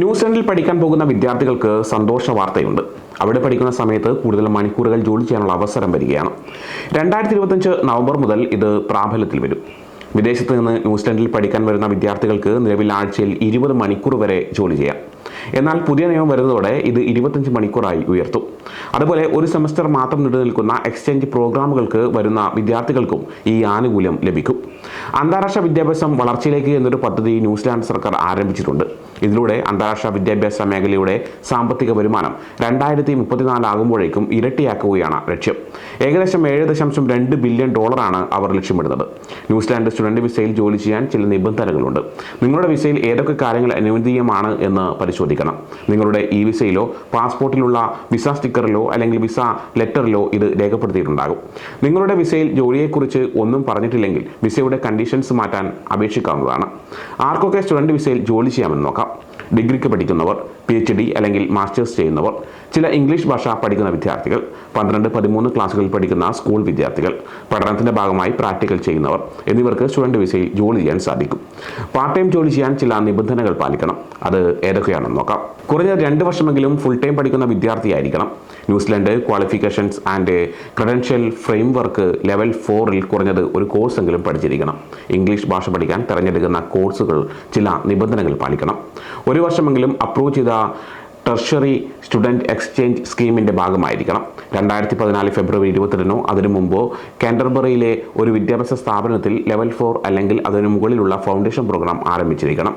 ന്യൂസിലൻഡിൽ പഠിക്കാൻ പോകുന്ന വിദ്യാർത്ഥികൾക്ക് സന്തോഷ വാർത്തയുണ്ട്. അവിടെ പഠിക്കുന്ന സമയത്ത് കൂടുതൽ മണിക്കൂറുകൾ ജോലി ചെയ്യാനുള്ള അവസരം വരികയാണ്. രണ്ടായിരത്തി ഇരുപത്തഞ്ച് നവംബർ മുതൽ ഇത് പ്രാബല്യത്തിൽ വരും. വിദേശത്ത് നിന്ന് ന്യൂസിലൻഡിൽ പഠിക്കാൻ വരുന്ന വിദ്യാർത്ഥികൾക്ക് നിലവിൽ ആഴ്ചയിൽ ഇരുപത് മണിക്കൂർ വരെ ജോലി ചെയ്യാം. എന്നാൽ പുതിയ നിയമം വരുന്നതോടെ ഇത് ഇരുപത്തഞ്ച് മണിക്കൂറായി ഉയർത്തും. അതുപോലെ ഒരു സെമസ്റ്റർ മാത്രം നീണ്ടുനിൽക്കുന്ന എക്സ്ചേഞ്ച് പ്രോഗ്രാമുകൾക്ക് വരുന്ന വിദ്യാർത്ഥികൾക്കും ഈ ആനുകൂല്യം ലഭിക്കും. അന്താരാഷ്ട്ര വിദ്യാഭ്യാസം വളർച്ചയിലേക്ക് എന്നൊരു പദ്ധതി ന്യൂസിലാൻഡ് സർക്കാർ ആരംഭിച്ചിട്ടുണ്ട്. ഇതിലൂടെ അന്താരാഷ്ട്ര വിദ്യാഭ്യാസ മേഖലയുടെ സാമ്പത്തിക വരുമാനം രണ്ടായിരത്തി മുപ്പത്തിനാലാകുമ്പോഴേക്കും ഇരട്ടിയാക്കുകയാണ് ലക്ഷ്യം. ഏകദേശം ഏഴ് ദശാംശം രണ്ട് ബില്യൺ ഡോളറാണ് അവർ ലക്ഷ്യമിടുന്നത്. ന്യൂസിലാൻഡ് സ്റ്റുഡന്റ് വിസയിൽ ജോലി ചെയ്യാൻ ചില നിബന്ധനകളുണ്ട്. നിങ്ങളുടെ വിസയിൽ ഏതൊക്കെ കാര്യങ്ങൾ അനുവദീയമാണ് എന്ന് പരിശോധിക്കണം. നിങ്ങളുടെ ഇ വിസയിലോ പാസ്പോർട്ടിലുള്ള വിസ സ്റ്റിക്കറിലോ അല്ലെങ്കിൽ വിസ ലെറ്ററിലോ ഇത് രേഖപ്പെടുത്തിയിട്ടുണ്ടാകും. നിങ്ങളുടെ വിസയിൽ ജോലിയെക്കുറിച്ച് ഒന്നും പറഞ്ഞിട്ടില്ലെങ്കിൽ വിസയുടെ കണ്ടീഷൻസ് മാറ്റാൻ അപേക്ഷിക്കാവുന്നതാണ്. ആർക്കൊക്കെ സ്റ്റുഡന്റ് വിസയിൽ ജോലി ചെയ്യാമെന്ന് നോക്കാം. ഡിഗ്രിക്ക് പഠിക്കുന്നവർ പി എച്ച് ഡി അല്ലെങ്കിൽ മാസ്റ്റേഴ്സ് ചെയ്യുന്നവർ ചില ഇംഗ്ലീഷ് ഭാഷ പഠിക്കുന്ന വിദ്യാർത്ഥികൾ പന്ത്രണ്ട് പതിമൂന്ന് ക്ലാസ്സുകളിൽ പഠിക്കുന്ന സ്കൂൾ വിദ്യാർത്ഥികൾ പഠനത്തിന്റെ ഭാഗമായി പ്രാക്ടിക്കൽ ചെയ്യുന്നവർ എന്നിവർക്ക് സ്റ്റുഡന്റ് വിസയിൽ ജോലി ചെയ്യാൻ സാധിക്കും. പാർട്ട് ടൈം ജോലി ചെയ്യാൻ ചില നിബന്ധനകൾ പാലിക്കണം. അത് ഏതൊക്കെയാണെന്ന് നോക്കാം. കുറഞ്ഞ രണ്ട് വർഷമെങ്കിലും ഫുൾ ടൈം പഠിക്കുന്ന വിദ്യാർത്ഥിയായിരിക്കണം. New Zealand qualifications and credential framework level ഫോറിൽ കുറഞ്ഞത് ഒരു കോഴ്സെങ്കിലും പഠിച്ചിരിക്കണം. ഇംഗ്ലീഷ് ഭാഷ പഠിക്കാൻ തിരഞ്ഞെടുക്കുന്ന കോഴ്സുകൾ ചില നിബന്ധനകൾ പാലിക്കണം. ഒരു വർഷമെങ്കിലും അപ്രൂവ് ചെയ്ത ടെർഷറി സ്റ്റുഡന്റ് എക്സ്ചേഞ്ച് സ്കീമിന്റെ ഭാഗമായിരിക്കണം. രണ്ടായിരത്തി പതിനാല് ഫെബ്രുവരി ഇരുപത്തെട്ടിനോ അതിനു മുമ്പോ കാൻഡർബറിയിലെ ഒരു വിദ്യാഭ്യാസ സ്ഥാപനത്തിൽ ലെവൽ ഫോർ അല്ലെങ്കിൽ അതിനു മുകളിലുള്ള ഫൗണ്ടേഷൻ പ്രോഗ്രാം ആരംഭിച്ചിരിക്കണം.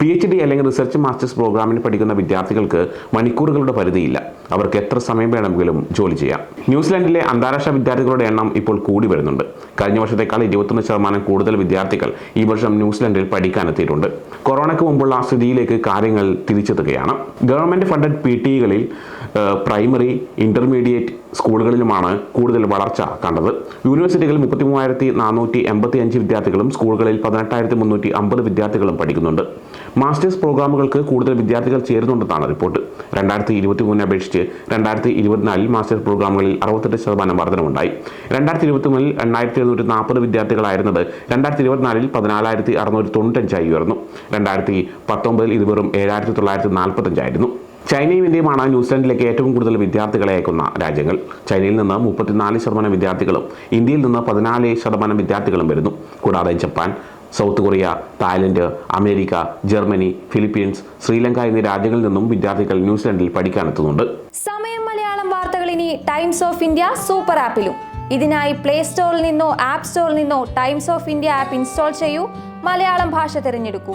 പി എച്ച് ഡി അല്ലെങ്കിൽ റിസർച്ച് മാസ്റ്റേഴ്സ് പ്രോഗ്രാമിന് പഠിക്കുന്ന വിദ്യാർത്ഥികൾക്ക് മണിക്കൂറുകളുടെ പരിധിയില്ല. അവർക്ക് എത്ര സമയം വേണമെങ്കിലും ജോലി ചെയ്യാം. ന്യൂസിലാൻഡിലെ അന്താരാഷ്ട്ര വിദ്യാർത്ഥികളുടെ എണ്ണം ഇപ്പോൾ കൂടി വരുന്നുണ്ട്. കഴിഞ്ഞ വർഷത്തേക്കാൾ ഇരുപത്തൊന്ന് ശതമാനം കൂടുതൽ വിദ്യാർത്ഥികൾ ഈ വർഷം ന്യൂസിലാൻഡിൽ പഠിക്കാനെത്തിയിട്ടുണ്ട്. കൊറോണയ്ക്ക് മുമ്പുള്ള സ്ഥിതിയിലേക്ക് കാര്യങ്ങൾ തിരിച്ചെത്തുകയാണ്. ഗവൺമെന്റ് ഫണ്ടഡ് പി ടികളിൽ പ്രൈമറി ഇന്റർമീഡിയറ്റ് സ്കൂളുകളിലുമാണ് കൂടുതൽ വളർച്ച കണ്ടത്. യൂണിവേഴ്സിറ്റികളിൽ മുപ്പത്തി മൂവായിരത്തി നാനൂറ്റി എൺപത്തി അഞ്ച് വിദ്യാർത്ഥികളും സ്കൂളുകളിൽ പതിനെട്ടായിരത്തി മുന്നൂറ്റി അമ്പത് വിദ്യാർത്ഥികളും പഠിക്കുന്നുണ്ട്. മാസ്റ്റേഴ്സ് പ്രോഗ്രാമുകൾക്ക് കൂടുതൽ വിദ്യാർത്ഥികൾ ചേരുന്നുണ്ടെന്നാണ് റിപ്പോർട്ട്. രണ്ടായിരത്തി ഇരുപത്തി മൂന്നിനെ അപേക്ഷിച്ച് രണ്ടായിരത്തി ഇരുപത്തിനാലിൽ മാസ്റ്റേഴ്സ് പ്രോഗ്രാമുകളിൽ അറുപത്തെട്ട് ശതമാനം വർധനമുണ്ടായി രണ്ടായിരത്തി ഇരുപത്തി മൂന്നിൽ എണ്ണായിരത്തി എഴുന്നൂറ്റി നാൽപ്പത് വിദ്യാർത്ഥികളായിരുന്നത് രണ്ടായിരത്തി ഇരുപത്തിനാലിൽ പതിനാലായിരത്തി അറുന്നൂറ്റി തൊണ്ണൂറ്റഞ്ചായി ഉയർന്നു. രണ്ടായിരത്തി പത്തൊമ്പതിൽ ഇത് വെറും ഏഴായിരത്തി തൊള്ളായിരത്തി നാൽപ്പത്തഞ്ചായിരുന്നു ചൈനയും ഇന്ത്യയുമാണ് ന്യൂസിലൻഡിലേക്ക് ഏറ്റവും കൂടുതൽ വിദ്യാർത്ഥികളെ അയക്കുന്ന രാജ്യങ്ങൾ. ചൈനയിൽ നിന്ന് മുപ്പത്തിനാല് ശതമാനം വിദ്യാർത്ഥികളും ഇന്ത്യയിൽ നിന്ന് പതിനാല് ശതമാനം വിദ്യാർത്ഥികളും വരുന്നു. കൂടാതെ Japan South Korea Thailand America Germany Philippines Sri Lanka എന്നീ രാജ്യങ്ങളിൽ നിന്നും വിദ്യാർത്ഥികൾ ന്യൂസിലൻഡിൽ പഠിക്കാനെത്തുന്നുണ്ട് സമയം മലയാളം വാർത്തകൾ ഇനി ടൈംസ് ഓഫ് ഇന്ത്യ സൂപ്പർ ആപ്പിലും. ഇതിനായി പ്ലേ സ്റ്റോറിൽ നിന്നോ ആപ്പ് സ്റ്റോറിൽ നിന്നോ Times of India app install ചെയ്യൂ. മലയാളം ഭാഷ തിരഞ്ഞെടുക്കൂ.